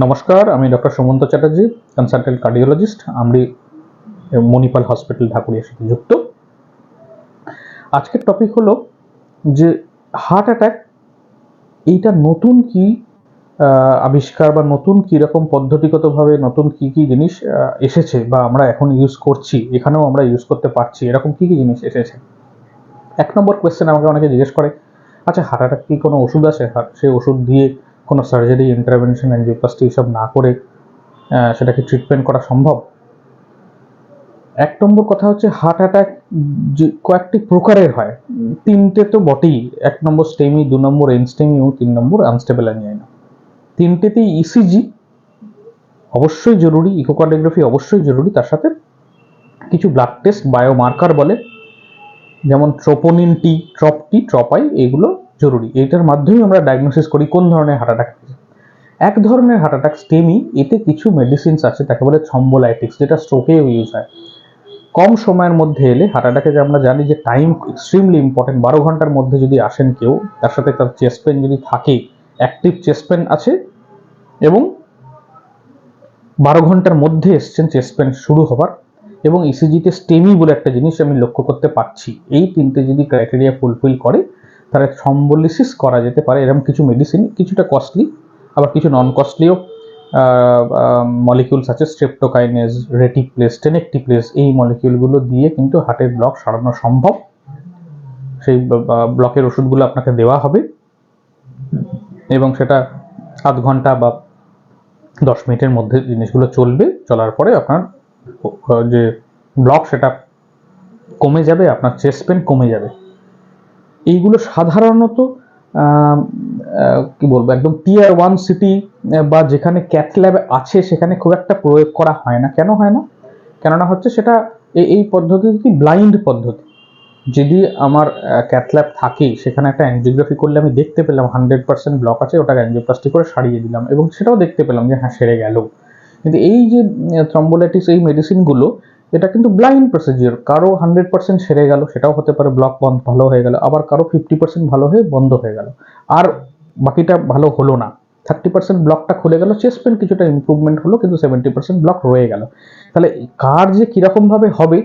নমস্কার, আমি doctor Sumanta Chatterjee consultant cardiologist আমি মণিপাল হসপিটাল ঢাকুরিয়ার সাথে যুক্ত। আজকের টপিক হলো যে হার্ট অ্যাটাক এইটা নতুন কি আবিষ্কার বা নতুন কি রকম পদ্ধতিগতভাবে নতুন কি কি জিনিস এসেছে বা আমরা এখন ইউজ করছি, এখানেও আমরা ইউজ করতে পারছি, এরকম কি কি জিনিস এসেছে? এক নম্বর কোয়েশ্চেন আমাকে অনেকে জিজ্ঞেস করে আচ্ছা হার্ট অ্যাটাক কি কোনো ওষুধ আছে? সেই ওষুধ দিয়ে কোনো সার্জারি ইন্টারভেনশন অ্যাঞ্জিওপ্লাস্টি এসব না করে সেটাকে ট্রিটমেন্ট করা সম্ভব? এক নম্বর কথা হচ্ছে হার্ট অ্যাটাক যে কয়েকটি প্রকারের হয়। তিনটে তো বটেই, এক নম্বর স্টেমি দু নম্বর এনস্টেমি এবং তিন নম্বর আনস্টেবল অ্যাঞ্জাইনা তিনটেতেই ইসিজি অবশ্যই জরুরি ইকোকার্ডিওগ্রাফি অবশ্যই জরুরি, তার সাথে কিছু ব্লাড টেস্ট বায়োমার্কার বলে, যেমন ট্রোপোনিন টি ট্রপ টি ট্রপাই এগুলো জরুরি। এটার মাধ্যমে আমরা ডায়াগনোসিস করি কোন ধরনের হার্ট অ্যাটাক এক ধরনের হার্ট অ্যাটাক স্টেমি এতে কিছু মেডিসিনস আছে, তাকে বলে থ্রম্বোলাইটিক্স যেটা স্ট্রোকেও ইউজ হয়। কম সময়ের মধ্যে এলে হার্ট অ্যাটাকে যে আমরা জানি যে টাইম এক্সট্রিমলি ইম্পর্টেন্ট বারো ঘণ্টার মধ্যে যদি আসেন কেউ, তার সাথে তার চেস্ট পেন যদি থাকে অ্যাক্টিভ চেস্ট পেন আছে এবং বারো ঘণ্টার মধ্যে এসছেন চেস্ট পেন শুরু হবার এবং ইসিজিতে স্টেমি বলে একটা জিনিস আমি লক্ষ্য করতে পারছি। এই তিনটে যদি ক্রাইটেরিয়া ফুলফিল করে তাহলে থ্রম্বোলিসিস করা যেতে পারে। এরকম কিছু মেডিসিন কিছুটা কস্টলি আবার কিছু নন কস্টলিও মলিকিউলস আছে স্ট্রেপ্টোকাইনেজ রেটিপ্লেস টেনেকটিপ্লেস এই মলিকিউলগুলো দিয়ে কিন্তু হার্টের ব্লক সারানো সম্ভব। সেই ব্লকের ওষুধগুলো আপনাকে দেওয়া হবে। এবং সেটা আধ ঘণ্টা বা দশ মিনিটের মধ্যে জিনিসগুলো চলবে। চলার পরে আপনার যে ব্লক সেটা কমে যাবে, আপনার চেস্ট পেন কমে যাবে। এইগুলো সাধারণত কি বলব, একদম টিয়ার ওয়ান সিটি বা যেখানে ক্যাথ ল্যাব আছে, সেখানে খুব একটা প্রয়োগ করা হয় না। কেন হয় না? কেননা হচ্ছে সেটা এই- এই পদ্ধতি ব্লাইন্ড পদ্ধতি। যদি আমার ক্যাথ ল্যাব থাকে, সেখানে একটা অ্যাঞ্জিওগ্রাফি করলে আমি দেখতে পেলাম হান্ড্রেড পার্সেন্ট ব্লক আছে, ওটাকে অ্যাঞ্জিওপ্লাস্টি করে সারিয়ে দিলাম এবং সেটাও দেখতে পেলাম যে হ্যাঁ সেরে গেল। কিন্তু এই যে থ্রম্বোলাইটিস এই মেডিসিনগুলো এটা কিন্তু ব্লাইন্ড প্রসিজিওর কারও হান্ড্রেড পার্সেন্ট সেরে গেল, সেটাও হতে পারে ব্লক বন্ধ, ভালো হয়ে গেল। আবার কারও ফিফটি পার্সেন্ট ভালো হয়ে বন্ধ হয়ে গেল। আর বাকিটা ভালো হলো না। থার্টি পার্সেন্ট ব্লকটা খুলে গেল চেস্ট পেন কিছুটা ইমপ্রুভমেন্ট হলো, কিন্তু সেভেন্টি পার্সেন্ট ব্লক রয়ে গেল। তাহলে কার যে কীরকমভাবে হবে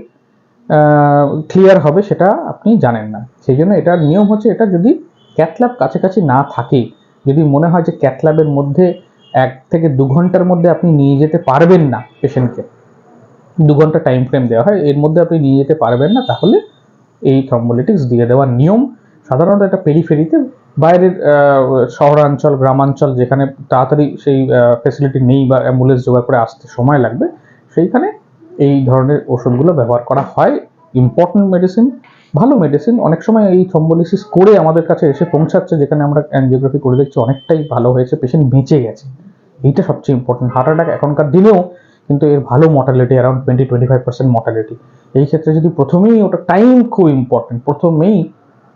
ক্লিয়ার হবে, সেটা আপনি জানেন না। সেই জন্য এটার নিয়ম হচ্ছে, এটা যদি ক্যাথল্যাব কাছাকাছি না থাকে, যদি মনে হয় যে ক্যাথল্যাবের মধ্যে এক থেকে দু ঘণ্টার মধ্যে আপনি নিয়ে যেতে পারবেন না পেশেন্টকে দু ঘণ্টা টাইম ফ্রেম দেওয়া হয়। এর মধ্যে আপনি নিয়ে যেতে পারবেন না, তাহলে এই থ্রম্বোলিটিক্স দিয়ে দেওয়ার নিয়ম সাধারণত একটা পেরিফেরিতে বাইরের শহরাঞ্চল, গ্রামাঞ্চল যেখানে তাড়াতাড়ি সেই ফেসিলিটি নেই বা অ্যাম্বুলেন্স জোগাড় করে আসতে সময় লাগবে, সেইখানে এই ধরনের ওষুধগুলো ব্যবহার করা হয়। ইম্পর্টেন্ট মেডিসিন ভালো মেডিসিন অনেক সময় এই থ্রম্বোলিসিস করে আমাদের কাছে এসে পৌঁছাচ্ছে, যেখানে আমরা অ্যানজিওগ্রাফি করে দেখছি অনেকটাই ভালো হয়েছে পেশেন্ট বেঁচে গেছে। এইটা সবচেয়ে ইম্পর্টেন্ট হার্ট অ্যাটাক এখনকার দিনেও কিন্তু এর ভালো mortality around twenty twenty five percent mortality এই ক্ষেত্রে যদি প্রথমেই ওটা টাইম খুব ইম্পর্টেন্ট প্রথমেই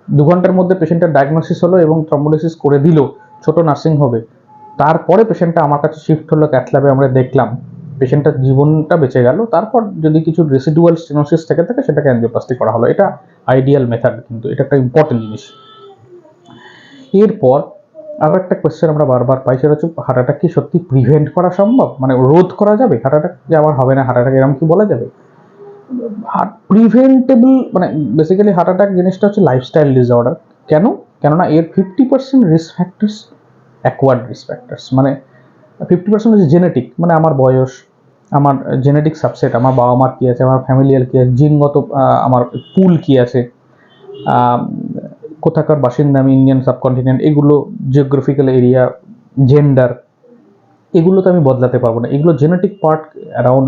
দু ঘণ্টার মধ্যে পেশেন্টের ডায়াগনোসিস হলো এবং থ্রম্বোলিসিস করে দিল, ছোট নার্সিং হবে। তারপরে পেশেন্টটা আমার কাছে শিফট হলো ক্যাথল্যাবে আমরা দেখলাম পেশেন্টের জীবনটা বেঁচে গেল, তারপর যদি কিছু রেসিডুয়াল স্টেনোসিস থেকে থাকে, সেটাকে অ্যাঞ্জিওপ্লাস্টি করা হলো। এটা আইডিয়াল মেথড কিন্তু, এটা একটা ইম্পর্টেন্ট জিনিস। এরপর আরও একটা কোয়েশ্চেন আমরা বারবার পাই, সেটা হচ্ছে হার্ট অ্যাটাক কি সত্যি প্রিভেন্ট করা সম্ভব? মানে রোধ করা যাবে? হার্ট অ্যাটাক যে আমার হবে না হার্ট অ্যাটাক এরকম কি বলা যাবে? হার্ট প্রিভেন্টেবল মানে বেসিক্যালি হার্ট অ্যাটাক জিনিসটা হচ্ছে লাইফস্টাইল ডিসঅর্ডার কেন? কেননা এর fifty percent risk factors acquired risk factors মানে ফিফটি পার্সেন্ট হচ্ছে জেনেটিক মানে আমার বয়স, আমার জেনেটিক সাবসেট আমার বাবা মার কী আছে, আমার ফ্যামিলিয়াল কী আছে, জিনগত আমার পুল কী আছে। কোথাকার বাসিন্দা, আমি ইন্ডিয়ান সাবকন্টিনেন্ট এগুলো জিওগ্রাফিক্যাল এরিয়া জেন্ডার এগুলো তো আমি বদলাতে পারব না। এগুলো জেনেটিক পার্ট অ্যারাউন্ড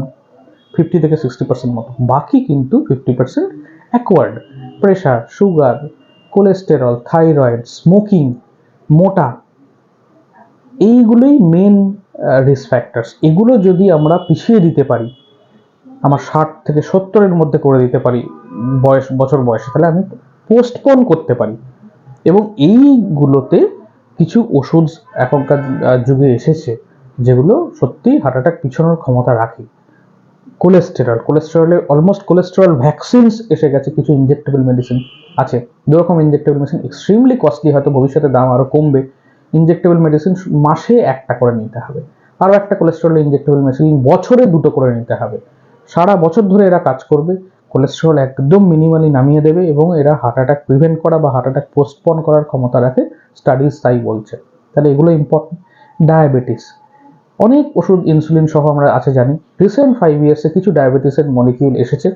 ফিফটি থেকে সিক্সটি পার্সেন্ট মতো। বাকি কিন্তু fifty percent acquired pressure sugar cholesterol thyroid smoking মোটা। এইগুলোই মেন রিস্ক ফ্যাক্টরস এগুলো যদি আমরা পিছিয়ে দিতে পারি, আমার ষাট থেকে সত্তরের মধ্যে করে দিতে পারি, বয়স, বছর বয়সে, তাহলে আমি পোস্টপোন করতে পারি। এবং এইগুলোতে কিছু ওষুধ এখনকার যুগে এসেছে, যেগুলো সত্যি হার্ট অ্যাটাক পিছনের ক্ষমতা রাখে। কোলেস্টেরল কোলেস্টেরলের অলমোস্ট কোলেস্টেরল ভ্যাকসিনস এসে গেছে, কিছু ইনজেক্টেবল মেডিসিন আছে। দু রকম ইনজেক্টেবল মেডিসিন এক্সট্রিমলি কস্টলি হয়তো ভবিষ্যতে দাম আরও কমবে। ইনজেক্টেবল মেডিসিন মাসে একটা করে নিতে হবে। আরও একটা কোলেস্টেরল ইনজেক্টেবল মেশিন বছরে দুটো করে নিতে হবে। সারা বছর ধরে এরা কাজ করবে। কোলেস্টেরল একদম মিনিমালি নামিয়ে দেবে এবং এরা হার্ট অ্যাটাক প্রিভেন্ট করা বা হার্ট অ্যাটাক পোস্টপন করার ক্ষমতা রাখে স্টাডিজ তাই বলছে। তাহলে এগুলো ইম্পর্টেন্ট ডায়াবেটিস অনেক ওষুধ ইনসুলিন সহ আমরা আছে জানি। রিসেন্ট ফাইভ ইয়ার্সে কিছু ডায়াবেটিসের মলিকিউল এসেছে।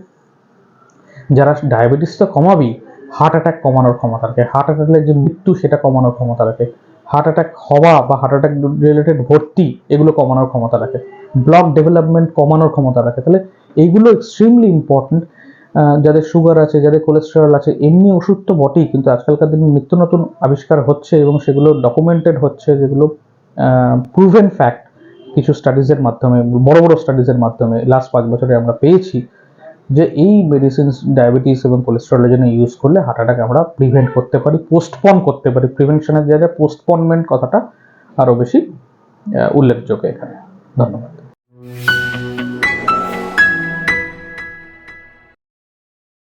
যারা ডায়াবেটিসটা কমাবেই হার্ট অ্যাটাক কমানোর ক্ষমতা রাখে। হার্ট অ্যাটাকের যে মৃত্যু, সেটা কমানোর ক্ষমতা রাখে। হার্ট অ্যাটাক হওয়া বা হার্ট অ্যাটাক রিলেটেড ভর্তি, এগুলো কমানোর ক্ষমতা রাখে। ব্লক ডেভেলপমেন্ট কমানোর ক্ষমতা রাখে। তাহলে এইগুলো এক্সট্রিমলি ইম্পর্টেন্ট যাদের সুগার আছে, যাদের কোলেস্টেরল আছে, এমনি ওষুধ তো বটেই, কিন্তু আজকালকার দিনে নিত্য নতুন আবিষ্কার হচ্ছে এবং সেগুলো ডকুমেন্টেড হচ্ছে, যেগুলো প্রুভেন ফ্যাক্ট কিছু স্টাডিজের মাধ্যমে, বড় বড় স্টাডিজের মাধ্যমে লাস্ট পাঁচ বছরে আমরা পেয়েছি যে এই মেডিসিনস ডায়াবেটিস এবং কোলেস্টেরলের জন্য ইউজ করলে হার্ট অ্যাটাক আমরা প্রিভেন্ট করতে পারি পোস্টপন করতে পারি। প্রিভেনশনের জায়গায় পোস্টপনমেন্ট কথাটা আরও বেশি উল্লেখযোগ্য এখানে। ধন্যবাদ।